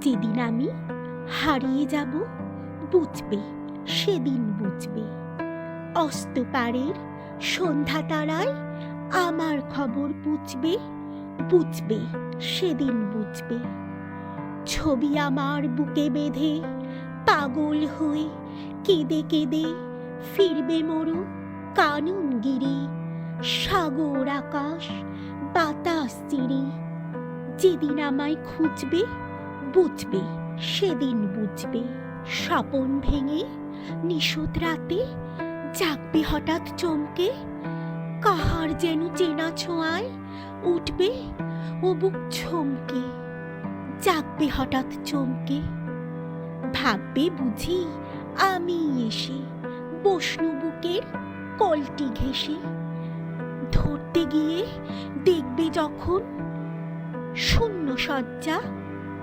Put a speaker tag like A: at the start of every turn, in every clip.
A: যেদিন আমি হারিয়ে যাব, বুঝবে, সেদিন বুঝবে। অস্ত অস্তপারের সন্ধ্যা তারায় আমার খবর বুঝবে বুঝবে, সেদিন বুঝবে। ছবি আমার বুকে বেঁধে পাগল হয়ে কেঁদে কেঁদে ফিরবে মরু কাননগিরি, সাগর আকাশ, বাতাস চিরি। যেদিন আমায় খুঁজবে বুঝবে, সেদিন বুঝবে। স্বপন ভেঙে নিশোদ রাতে, জাগবে হঠাৎ চমকে। কাহার যেন চেনা ছোঁয়ায় উঠবে ও বুক ছমকে জাগবে হঠাৎ চমকে। ভাববে বুঝি আমি এসে বসনু বুকের কলটি ঘেসে ধরতে গিয়ে দেখবে যখন শূন্য শয্যা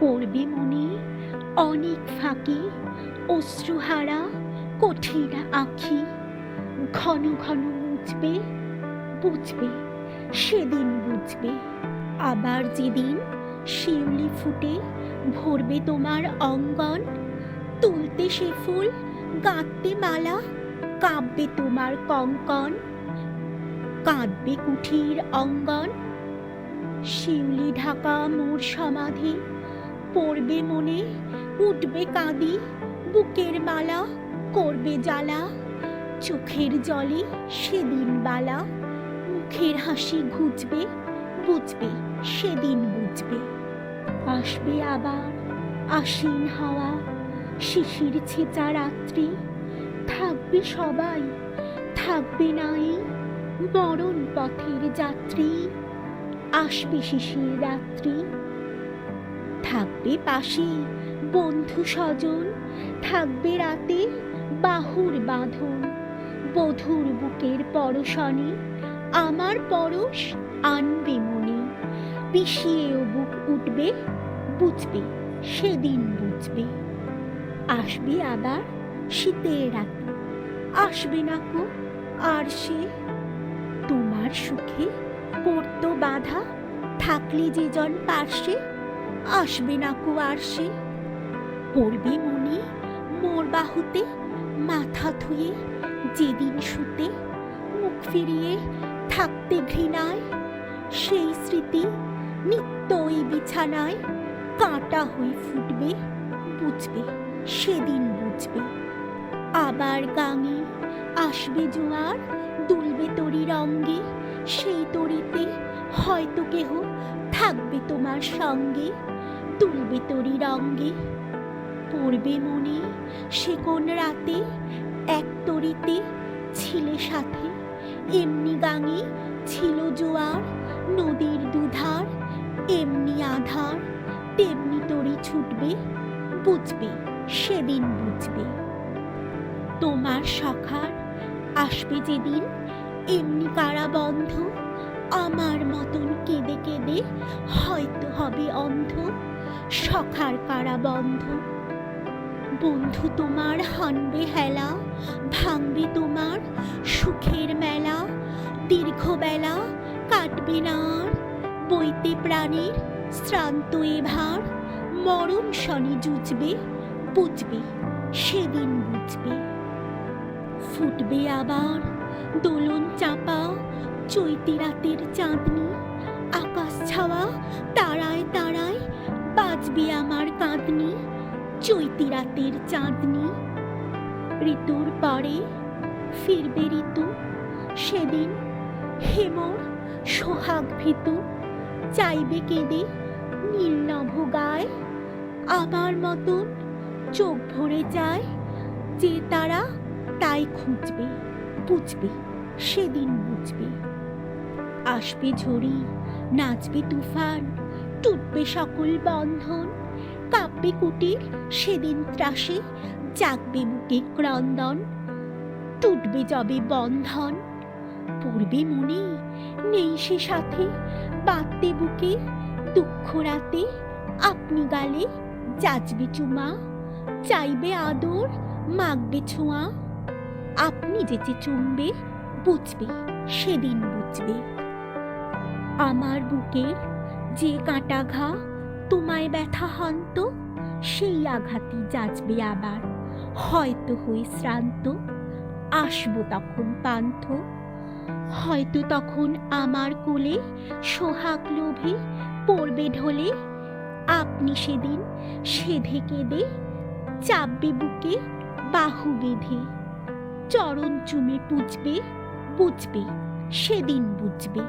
A: পড়বে মনে, অনেক ফাঁকে, অশ্রুহারা, কঠিন আঁখি, ঘন ঘন মুছবে, বুঝবে, সেদিন বুঝবে। আবার যেদিন শিউলি ফুটে ভরবে তোমার অঙ্গন, তুলতে সে ফুল গাঁথতে মালা, কাঁপবে তোমার কঙ্কন, কাঁদবে কুঠির অঙ্গন। শিউলি ঢাকা মোর সমাধি পড়বে মনে, উঠবে কাঁদি, বুকের মালা করবে জ্বালা, চোখের জলে সেদিন বালা, মুখের হাসি ঘুচবে, বুঝবে সেদিন বুঝবে। আসবে আবার আশ্বিন হাওয়া, শিশির ছেঁচা রাত্রি, থাকবে সবাই, থাকবে নাই মরণ পথের যাত্রী, আসবে শিশির রাত্রি থাকবে পাশে বন্ধু স্বজন, থাকবে রাতে বাহুর বাঁধন। বধুর বুকের পরশনে আমার পরশ আনবে মনে। পিষিয়েও বুক উঠবে, বুঝবে, সেদিন বুঝবে। আসবে আবার শীতের রাতে, আসবে না কো আর সে। তোমার সুখে পড়তো বাধা, থাকলে যে জন পার্শ্বে আসবে না কো আর সে? পড়বে মনে মোর বাহুতে মাথা ধুয়ে, যেদিন শুতে মুখ ফিরিয়ে থাকতে ঘৃণায়, সেই স্মৃতি নিত্য ওই বিছানায় কাঁটা হয়ে ফুটবে, বুঝবে, সেদিন বুঝবে। আবার গাঙে আসবে জোয়ার, দুলবে তরি রঙ্গে সেই তরিতে হয়তো কেহ থাকবে তোমার সঙ্গে, তুলবে তরি রঙ্গে। পড়বে মনে সে কোন রাতে এক তরিতে ছিলে সাথে, এমনি গাঙে ছিল জোয়ার, নদীর দুধার, এমনি আধার, তেমনি তরি ছুটবে, বুঝবে, সেদিন বুঝবে। তোমার সখার আসবে যেদিন, এমনি কারাবন্ধ আমার মতন কেঁদে কেঁদে হয়তো হবে অন্ধ, সখার কারাবন্ধ। বন্ধু তোমার হানবে হেলা, ভাঙবে তোমার সুখের মেলা দীর্ঘ বেলা কাটবে না আর বইতে প্রাণীর শ্রান্ত এ ভার মরণ শনি জুঝবে বুঝবে, সেদিন বুঝবে। ফুটবে আবার। দোলন চাপা, চৈতি রাতের চাঁদনি, আকাশ ছাওয়া, তারায় তারায় বাজবে আমার কাঁদনি, চৈতি রাতের চাঁদনি। ঋতুর পরে ফিরবে ঋতু, সেদিন হেমর সোহাগ ভীতু, চাইবে কেঁদে নীলনভ গায়, আমার মতন চোখ ভরে যায় যে তারা তাই খুঁজবে, বুঝবে, সেদিন বুঝবে। আসবে ঝড়ি, নাচবে তুফান, টুটবে সকল বন্ধন, কাঁপবে কুটির, সেদিন ত্রাসে জাগবে বুকে ক্রন্দন টুটবে যবে বন্ধন, পড়বে মনে, নেই সে সাথে, বাঁধতে বুকে, দুঃখ রাতে আপনি গালে, যাচবে চুমা, চাইবে আদর, মাগবে ছোঁয়া। আপনি যেচে চুমবে বুঝবে, সেদিন বুঝবে। আমার বুকের যে কাঁটা ঘা তোমায় ব্যথা হন্ত, সেই আঘাতই যাচবে আবার। হয়তো হয়ে শ্রান্ত, আসব তখন পান্থ। হয়তো তখন আমার কোলে সোহাগ লোভে পড়বে ঢোলে। আপনি সেদিন সেধে কেঁদে চাপবে বুকে বাহু বেঁধে। চরণ চুমে পুজবে বুঝবে সেদিন বুঝবে।